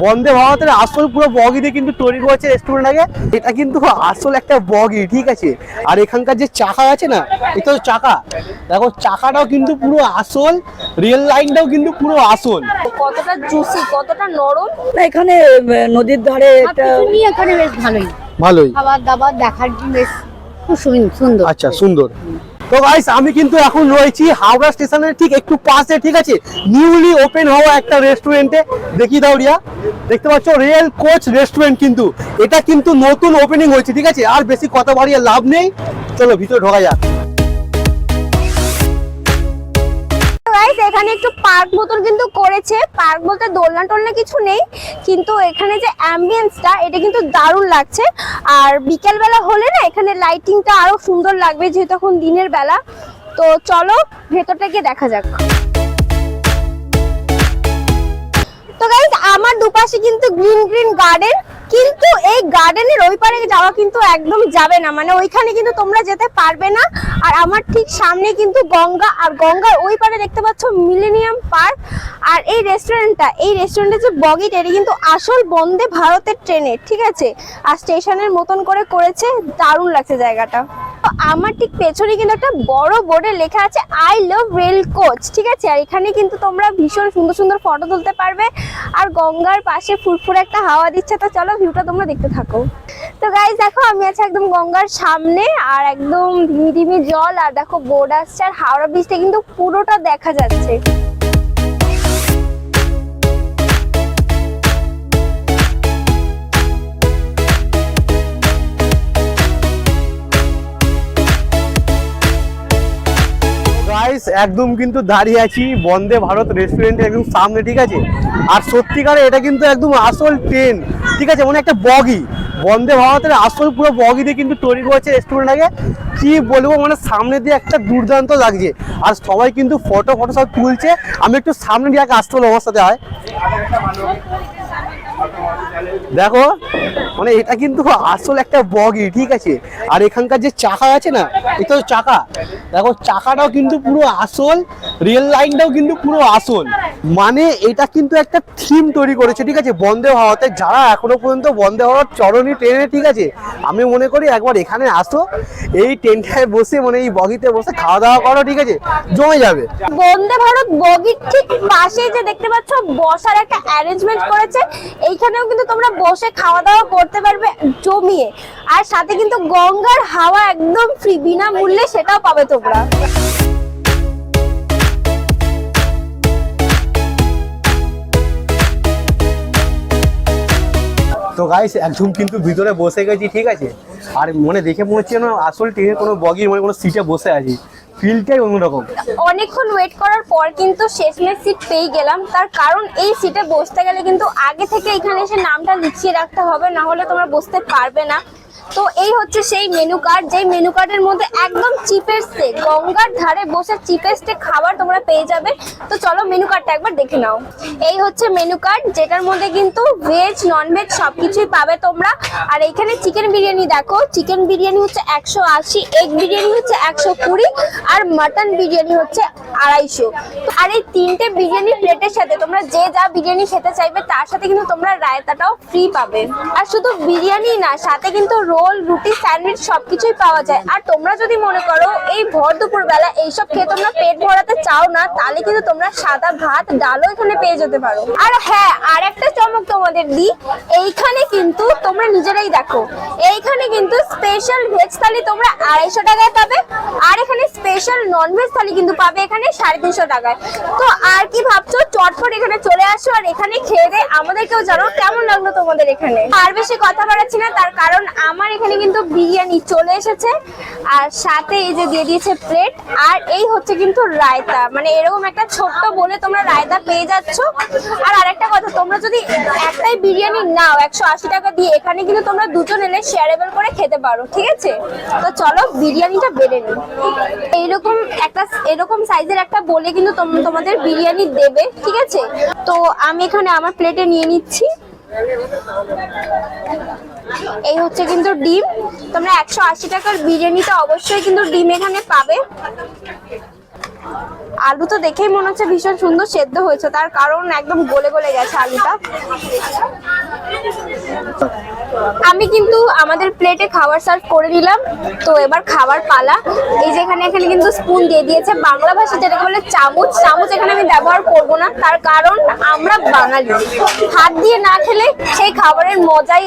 বন্দে ভারতের আসল পুরো বগি দিয়ে কিন্তু তৈরি করেছে রেস্টুরেন্টটাকে এটা কিন্তু আসল একটা বগি ঠিক আছে? আর এখানকার যে চাকা আছে না এটা তো চাকা। দেখো চাকাটাও কিন্তু পুরো আসল রিয়েল লাইনটাও কিন্তু পুরো আসল। কতটা জুসি কতটা নরম? না, এখানে নদীর ধারে এখানে বেশ ভালোই। ভালোই। খাবার দাবার দেখার বেশ খুব সুন- সুন্দর। আচ্ছা সুন্দর। তো গাইস আমি কিন্তু এখন রয়েছি হাওড়া স্টেশনের ঠিক একটু পাশে, ঠিক আছে? নিউলি ওপেন হওয়া একটা রেস্টুরেন্টে দেখি দাও রিয়া। দেখতে পাচ্ছ রিয়েল কোচ রেস্টুরেন্ট কিন্তু। এটা কিন্তু নতুন ওপেনিং হয়েছে, ঠিক আছে? আর বেশি কথা বাড়িয়ে লাভ নেই। চলো, ভিতরে ঢোকা যাক। এখানে একটু পার্ক মতন কিন্তু করেছে। পার্ক বলতে দোলনা টোলনা কিছু নেই, কিন্তু এখানে যে অ্যাম্বিয়েন্সটা এটা কিন্তু দারুণ লাগছে। আর বিকেল বেলা হলে না, এখানে লাইটিংটা আরও সুন্দর লাগবে যেহেতু এখন দিনের বেলা। তো চলো, ভেতরটা গিয়ে দেখা যাক। তো গাইস আমার দুপাশে কিন্তু গ্রিন গ্রিন গার্ডেন এই গার্ডেনের ওই পারে যাওয়া কিন্তু একদম যাবে না। মানে ওইখানে কিন্তু তোমরা যেতে পারবে না। আর আমার ঠিক সামনে কিন্তু গঙ্গা, আর গঙ্গার ওই পারে দেখতে পাচ্ছ মিলেনিয়াম পার্ক আর এই রেস্টুরেন্টটা এই রেস্টুরেন্টের যে বগিটা, এটা কিন্তু আসল বন্দে ভারতের ট্রেনের ঠিক আছে? আর স্টেশনের মতন করে করেছে, দারুণ লাগছে জায়গাটা। আমার ঠিক পেছনে কিন্তু একটা বড় বোর্ডে লেখা আছে আই লাভ রেল কোচ ঠিক আছে? আর এখানে কিন্তু তোমরা ভীষণ সুন্দর সুন্দর ফটো তুলতে পারবে। আর গঙ্গার পাশে ফুরফুরে একটা হাওয়া দিচ্ছে। তো চলো ভিউটা তোমরা দেখতে থাকো। তো গাইজ দেখো, আমি আছি একদম গঙ্গার সামনে আর একদম ধিমি ধিমি জল আর দেখো বোর্ড আসছে আর হাওড়া ব্রিজটা কিন্তু পুরোটা দেখা যাচ্ছে। একদম কিন্তু দাঁড়িয়ে আছি বন্দে ভারত রেস্টুরেন্টের একদম সামনে, ঠিক আছে? আর সত্যিকারে এটা কিন্তু একদম আসল ট্রেন ঠিক আছে মানে একটা বগি। বন্দে ভারতের আসল পুরো বগি দিয়ে কিন্তু তৈরি করেছে আগে। কি বলব মানে সামনে দিয়ে একটা দুর্দান্ত লাগছে। আর সবাই কিন্তু ফটো ফটো সব তুলছে। আমি একটু সামনে দিয়ে আসতে হলো সাথে হয় দেখো মানে এটা কিন্তু আসল একটা বগি, ঠিক আছে? আর এখানকার যে চাকা আছে না এটা চাকা। দেখো, চাকাটাও কিন্তু পুরো আসল রিয়েল লাইনটাও কিন্তু পুরো আসল। মানে এটা কিন্তু একটা থিম তৈরি করেছে, ঠিক আছে? বন্দে ভারতে, যারা এখনও পর্যন্ত বন্দে ভারত চরণী ট্রেনে, ঠিক আছে? আমি মনে করি একবার এখানে আসো, এই ট্রেনটায় বসে মানে এই বগিতে বসে খাওয়া দাওয়া করো, ঠিক আছে? জমে যাবে। বন্দে ভারত বগির ঠিক পাশে যে দেখতে পাচ্ছ, বসার একটা অ্যারেঞ্জমেন্ট করেছে, এইখানেও কিন্তু তোমরা বসে খাওয়া দাওয়া করতে পারবে জমিয়ে। আর সাথে কিন্তু গঙ্গার হাওয়া একদম ফ্রি বিনামূল্যে সেটাও পাবে তোমরা। তো গাইস একদম কিন্তু ভিতরে বসে গেছি, ঠিক আছে? আর মনে দেখে মনে হচ্ছে না আসল ট্রেনের কোনো বগি মানে কোনো সিটে বসে আছি। ফিলটাই অন্যরকম। অনেকক্ষণ ওয়েট করার পর কিন্তু শেষমেশ সিট পেয়ে গেলাম। তার কারণ এই সিটে বসতে গেলে কিন্তু আগে থেকে এখানে এসে নামটা লিখিয়ে রাখতে হবে, না হলে তোমরা বসতে পারবে না। তো এই হচ্ছে সেই মেনু কার্ড যেই মেনু কার্ডের মধ্যে একদম চিপেস্টে গঙ্গার ধারে বসে চিপেস্টে খাবার তোমরা পেয়ে যাবে। তো চলো মেনু কার্ডটা একবার দেখে নাও। এই হচ্ছে মেনু কার্ড যেটার মধ্যে কিন্তু ভেজ নন ভেজ সব কিছুই পাবে তোমরা। আর এইখানে চিকেন বিরিয়ানি, দেখো চিকেন বিরিয়ানি হচ্ছে একশো আশি এগ বিরিয়ানি হচ্ছে একশো কুড়ি, আর মাটন বিরিয়ানি হচ্ছে আড়াইশো। আর এই তিনটে বিরিয়ানি প্লেটের সাথে তোমরা যে যা বিরিয়ানি খেতে চাইবে, তার সাথে কিন্তু তোমরা রায়তাটাও ফ্রি পাবে। আর শুধু বিরিয়ানি না, সাথে কিন্তু রোল, রুটি, স্যান্ডউইচ সবকিছুই পাওয়া যায়। আর তোমরা যদি মনে করো, এই ভর দুপুর বেলা এইসব খেয়ে তোমরা পেট ভরাতে চাও না, তাহলে কিন্তু তোমরা সাদা ভাত, ডালও এখানে পেয়ে যেতে পারো। আর হ্যাঁ আর একটা চমক তোমাদের দিই, এইখানে কিন্তু তোমরা নিজেরাই দেখো, এইখানে কিন্তু স্পেশাল ভেজ থালি তোমরা আড়াইশো টাকায় পাবে, আর এখানে স্পেশাল নন ভেজ থালি কিন্তু পাবে এখানে সাড়ে তিনশো টাকায়। তো আর কি ভাবছ? চটপট এখানে চলে আসো আর এখানে খেয়ে দে, আমাদেরকেও জানো কেমন লাগল তোমাদের এখানে। আর বেশি কথা বাড়াচ্ছি না, তার কারণ আমার এখানে কিন্তু বিরিয়ানি চলে এসেছে। আর সাথে এই যে দিয়ে দিয়েছে প্লেট আর এই হচ্ছে কিন্তু রায়তা। মানে এরকম একটা ছোট্ট বলে তোমরা রায়তা পেয়ে যাচ্ছ। আর আরেকটা কথা, তোমরা যদি একটাই বিরিয়ানি নাও একশো আশি টাকা দিয়ে, এখানে কিন্তু তোমরা দুজন এলে শেয়ারেবল করে খেতে পারো, ঠিক আছে? তো চলো বিরিয়ানিটা বেড়ে নিই। এইরকম একটা, এরকম সাইজের একটা বলে কিন্তু তোম- তোমাদের বিরিয়ানি দেবে, ঠিক আছে? তো আমি এখানে আমার প্লেটে নিয়ে নিচ্ছি। এই হচ্ছে কিন্তু ডিম। তোমরা একশো আশি টাকার বিরিয়ানিতে অবশ্যই কিন্তু ডিম এখানে পাবে। আলু তো দেখেই মনে হচ্ছে ভীষণ সুন্দর সেদ্ধ হয়েছে, তার কারণ একদম গলে গলে গেছে আলুটা। আমি কিন্তু আমাদের প্লেটে খাবার সার্ভ করে দিলাম তো এবার খাবার পালা। এই যে এখানে কিন্তু স্পুন দিয়ে দিয়েছে। বাংলা ভাষা যেটাকে বলে চামচ। চামচ এখানে আমি ব্যবহার করব না। তার কারণ আমরা বাঙালি। হাত দিয়ে না খেলে সেই খাবারের মজাই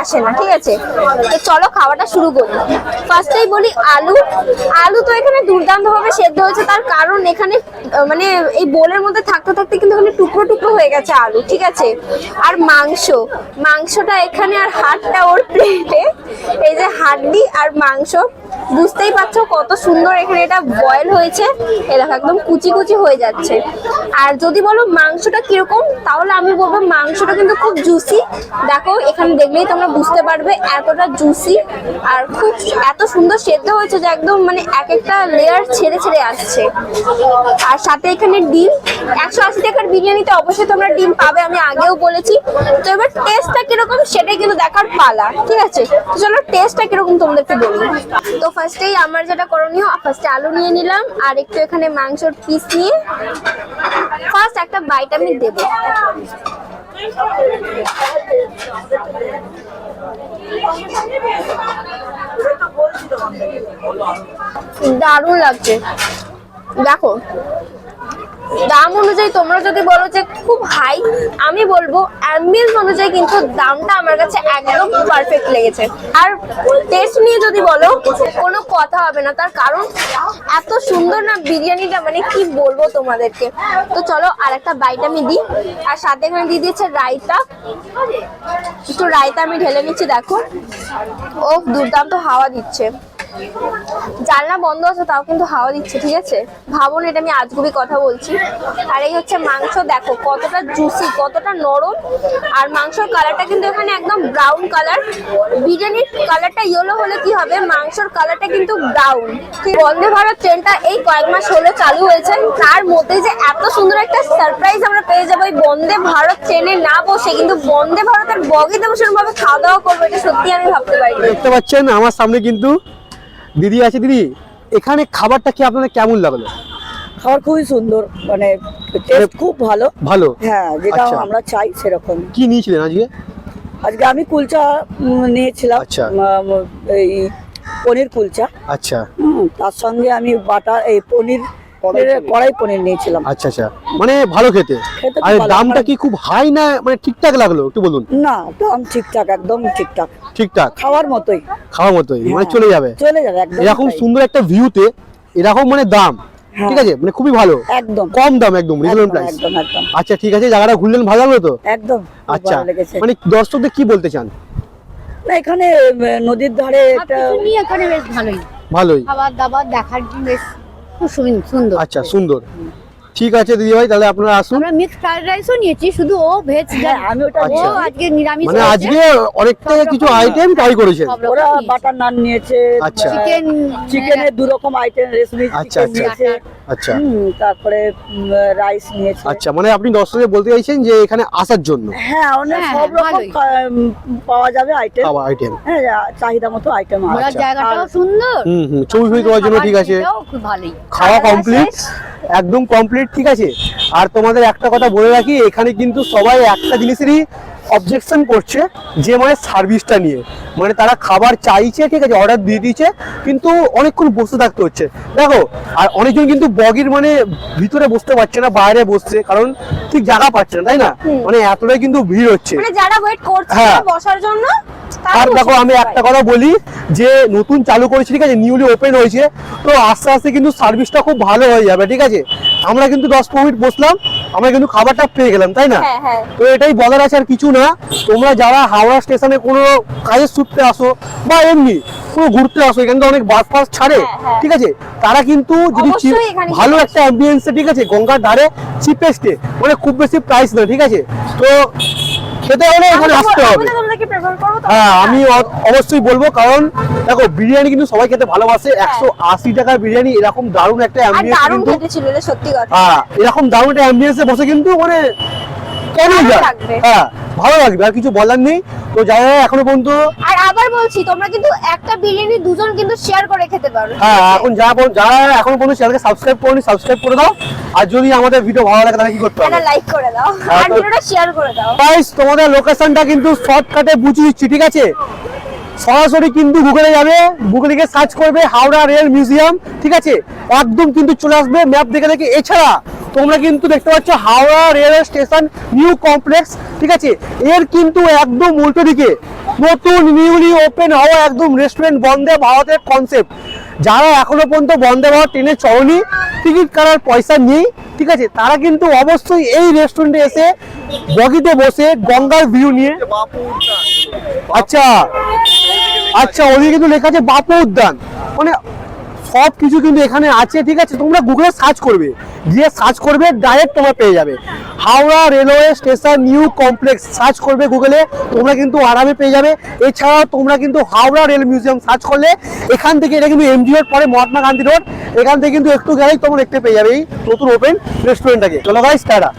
আসে না, ঠিক আছে? তো চলো খাওয়াটা শুরু করি। ফার্স্টেই বলি আলু। আলু তো এখানে দুর্দান্ত ভাবে সেদ্ধ হয়েছে। তার কারণ এখানে মানে এই বোলের মধ্যে থাকতে থাকতে কিন্তু এখানে টুকরো টুকরো হয়ে গেছে আলু, ঠিক আছে? আর মাংস। মাংস মাংসটা এখানে আর হাড়টা ওর প্লেটে এই যে হাড্ডি আর মাংস বুঝতেই পারছ কত সুন্দর এখানে এটা বয়েল হয়েছে। এ দেখো, একদম কুচি কুচি হয়ে যাচ্ছে। আর যদি বলো মাংসটা কীরকম, তাহলে আমি বলব মাংসটা কিন্তু খুব জুসি দেখো, এখানে দেখলেই তোমরা বুঝতে পারবে এতটা জুসি আর খুব এত সুন্দর সেদ্ধ হয়েছে যে একদম মানে এক একটা লেয়ার ছেড়ে ছেড়ে আসছে। আর সাথে এখানে ডিম, একশো আশি টাকার বিরিয়ানিতে অবশ্যই তোমরা ডিম পাবে, আমি আগেও বলেছি। তো এবার টেস্টটা কীরকম সেটাই কিন্তু দেখার পালা, ঠিক আছে? চলো টেস্টটা কীরকম তোমাদেরকে বলি। তো ফার্স্টেই আমার যেটা করণীয় ফার্স্টে আলু নিয়ে নিলাম, আর একটু এখানে মাংসর পিস নিয়ে ফার্স্ট একটা বাইট আমি দেবো। দারুণ লাগছে। দেখো দাম অনুযায়ী তোমরা যদি বলো যে খুব হাই আমি বলব অ্যাম্বিয়েন্স অনুযায়ী কিন্তু দামটা আমার কাছে একদম পারফেক্ট লেগেছে। আর টেস্ট নিয়ে যদি বলো, কোনো কথা হবে না। তার কারণ এত সুন্দর না বিরিয়ানিটা মানে কি বলব তোমাদেরকে? তো চলো আর একটা বাইট আমি দিই। আর সাথে এখানে দিয়ে দিয়েছে রায়তা। একটু রায়তা আমি ঢেলে নিচ্ছি, দেখো। ও দুর্দান্ত হাওয়া দিচ্ছে। জানলা বন্ধ আছে, তাও কিন্তু হাওয়া দিচ্ছে, ঠিক আছে? ভাবুন, এটা আমি আজগুবি কথা বলছি। আর এই হচ্ছে মাংস, দেখো, কতটা জুসি কতটা নরম। আর মাংসর কালারটা কিন্তু এখানে একদম ব্রাউন কালার বিরিয়ানির কালারটা ইয়েলো হলে কি হবে? মাংসর কালারটা কিন্তু ব্রাউন বন্দে ভারত ট্রেনটা এই কয়েক মাস হলো চালু হয়েছে। তার মধ্যে যে এত সুন্দর একটা সারপ্রাইজ আমরা পেয়ে যাব এই বন্দে ভারত ট্রেনে না বসে, কিন্তু বন্দে ভারতের বগিতে বসে ভাবে খাওয়া দাওয়া করব, এটা সত্যি আমি ভাবতে পারি দেখতে পাচ্ছেন, আমার সামনে কিন্তু দিদি আছে দিদি? এখানে খাবারটা কি আপনাদের কেমন লাগল? খাবার খুবই সুন্দর মানে টেস্ট খুব ভালো। ভালো? হ্যাঁ যেটা আচ্ছা। আমরা চাই সেরকম। কি নিয়েছিলেন আজকে? আজকে আমি কুলচা নিয়েছিলাম আচ্ছা। এই পনির কুলচা। আচ্ছা। তার সঙ্গে আমি বাটার এই পনির কড়াই পনির। নিয়েছিলাম। আচ্ছা আচ্ছা। মানে ভালো খেতে। আর দামটা কি খুব হাই না মানে ঠিকঠাক লাগল? একটু বলুন। না দাম ঠিকঠাক একদম ঠিকঠাক। ঠিকঠাক? খাওয়ার মতোই। খাওয়ার মতোই মানে হ্যাঁ। চলে যাবে। চলে যাবে একদম এরকম সুন্দর একটা ভিউতে এরকম মানে দাম। হ্যাঁ। ঠিক আছে? মানে খুবই ভালো। একদম। কম দাম একদম রিজনেবল প্রাইস একদম একদম। আচ্ছা ঠিক আছে জায়গাটা ঘুরলেন ভালো লাগল তো? একদম আচ্ছা মানে দর্শকদের কি বলতে চান? না এখানে নদীর ধারে একটা সবকিছু এখানে বেশ ভালোই। ভালোই। খাবার দাবার দেখার বেশ খুব সুন্দর। আচ্ছা সুন্দর। ঠিক আছে দিদি ভাই তাহলে আপনারা আসুন। আমরা মিক্স ফ্রাইড রাইসও নিয়েছি শুধু ও ভেজ হ্যাঁ, আমি ওটা ও আচ্ছা। আজকে নিরামিষ মানে আজকে অনেকটা সব কিছু রকম আইটেম ট্রাই করেছেন। সব ওরা। বাটার নান নিয়েছে আচ্ছা। চিকেন চিকেনের দু রকম আইটেম রেশমি আচ্ছা, চিকেন আচ্ছা। নিয়েছে। আচ্ছা। হুম, তারপরে রাইস নিয়েছে। আচ্ছা মানে আপনি দর্শকদের বলতে চাইছেন যে এখানে আসার জন্য? হ্যাঁ অনেক হ্যাঁ, সব রকম ভালোই। খা- উম, পাওয়া যাবে আইটেম খাবার আইটেম হ্যাঁ চাহিদা মতো আইটেম ঘোরার আচ্ছা। জায়গাটাও সুন্দর। হুম হুম ছবি ফবি তোলার জন্য ঠিক আছে। খাবার খুব ভালোই। খাওয়া খাওয়া কমপ্লিট একদম কমপ্লিট ঠিক আছে? আর তোমাদের একটা কথা বলে রাখি, এখানে কিন্তু সবাই একটা জিনিসেরই অবজেকশন করছে যে মানে সার্ভিসটা নিয়ে। মানে তারা খাবার চাইছে ঠিক আছে অর্ডার দিয়ে দিয়েছে কিন্তু অনেকক্ষণ বসে থাকতে হচ্ছে। দেখো আর অনেকজন কিন্তু বগির মানে ভিতরে বসতে পারছে না বাইরে বসছে কারণ ঠিক জায়গা পাচ্ছে না তাই না? মানে এতটাই কিন্তু ভিড় হচ্ছে। মানে যারা ওয়েট করছে হ্যাঁ। বসার জন্য আর দেখো আমি একটা কথা বলি যে নতুন চালু করেছি ঠিক আছে নিউলি ওপেন হয়েছে তো আস্তে আস্তে কিন্তু সার্ভিসটা খুব ভালো হয়ে যাবে ঠিক আছে? আমরা কিন্তু দশ মিনিট বসলাম আমরা কিন্তু খাবারটা পেয়ে গেলাম তাই না? হ্যাঁ হ্যাঁ। তো এটাই বলার আছে আর কিছু না। তোমরা যারা হাওড়া স্টেশনে কোনো কাজের সূত্রে আসো বা এমনি কোনো ঘুরতে আসো এখানে তো অনেক বাস ফাস ছাড়ে হ্যাঁ। ঠিক আছে? তারা কিন্তু যদি ভালো একটা অ্যাম্বিয়েন্সে ঠিক আছে? গঙ্গার ধারে চিপেস্টে মানে খুব বেশি প্রাইস না ঠিক আছে? তো খেতে হলে এখানে আসতে হবে। হ্যাঁ আমি অবশ্যই বলব কারণ দেখো বিরিয়ানি কিন্তু সবাই খেতে ভালোবাসে। একশো আশি টাকার বিরিয়ানি এরকম দারুণ একটা অ্যাম্বিয়েন্স কিন্তু হ্যাঁ এরকম দারুণ একটা অ্যাম্বিয়েন্সে বসে কিন্তু মানে কেন যায়? হ্যাঁ ভালো লাগবে আর কিছু বলার নেই। তো যারা এখনও পর্যন্ত আর আবার বলছি তোমরা কিন্তু একটা বিরিয়ানি দুজন কিন্তু শেয়ার করে খেতে পারো। হ্যাঁ এখন যারা পর্যন্ত- যারা এখনও পর্যন্ত চ্যানেলকে সাবস্ক্রাইব করনি সাবস্ক্রাইব করে দাও। আর যদি আমাদের ভিডিও ভালো লাগে তাহলে কি করতে হবে? লাইক করে দাও। হ্যাঁ, আর ভিডিওটা শেয়ার করে দাও। গাইস তোমাদের লোকেশনটা কিন্তু শর্টকাটে বুঝিয়ে দিচ্ছি ঠিক আছে? সরাসরি কিন্তু গুগলে যাবে। গুগলে গিয়ে সার্চ করবে হাওড়া রেল মিউজিয়াম ঠিক আছে? একদম কিন্তু চলে আসবে ম্যাপ দেখে দেখে। এছাড়া তোমরা কিন্তু দেখতে পাচ্ছ Howrah railway station new complex, ঠিক আছে? এর কিন্তু একদম উল্টো দিকে নতুন নিউলি ওপেন হওয়া একদম রেস্টুরেন্ট বন্দে ভারতের কনসেপ্ট যারা এখনও পর্যন্ত বন্দে ভারত ট্রেনে চড়নি টিকিট কাটার পয়সা নেই, ঠিক আছে? তারা কিন্তু অবশ্যই এই রেস্টুরেন্টে এসে বগিতে বসে গঙ্গার ভিউ নিয়ে আচ্ছা আচ্ছা ওদিকে কিন্তু লেখা আছে বাপু উদ্যান। মানে সব কিছু কিন্তু এখানে আছে, ঠিক আছে? তোমরা গুগলে সার্চ করবে। গিয়ে সার্চ করবে ডাইরেক্ট তোমরা পেয়ে যাবে। Howrah railway station new complex search করবে গুগলে তোমরা কিন্তু আরামে পেয়ে যাবে। এছাড়াও তোমরা কিন্তু হাওড়া রেল মিউজিয়াম সার্চ করলে, এখান থেকে এটা কিন্তু এমজি রোড পরে মহাত্মা গান্ধী রোড এখান থেকে কিন্তু একটু গেলেই তোমরা দেখতে পেয়ে যাবে এই নতুন ওপেন রেস্টুরেন্টটাকে চলো গাইস টাটা।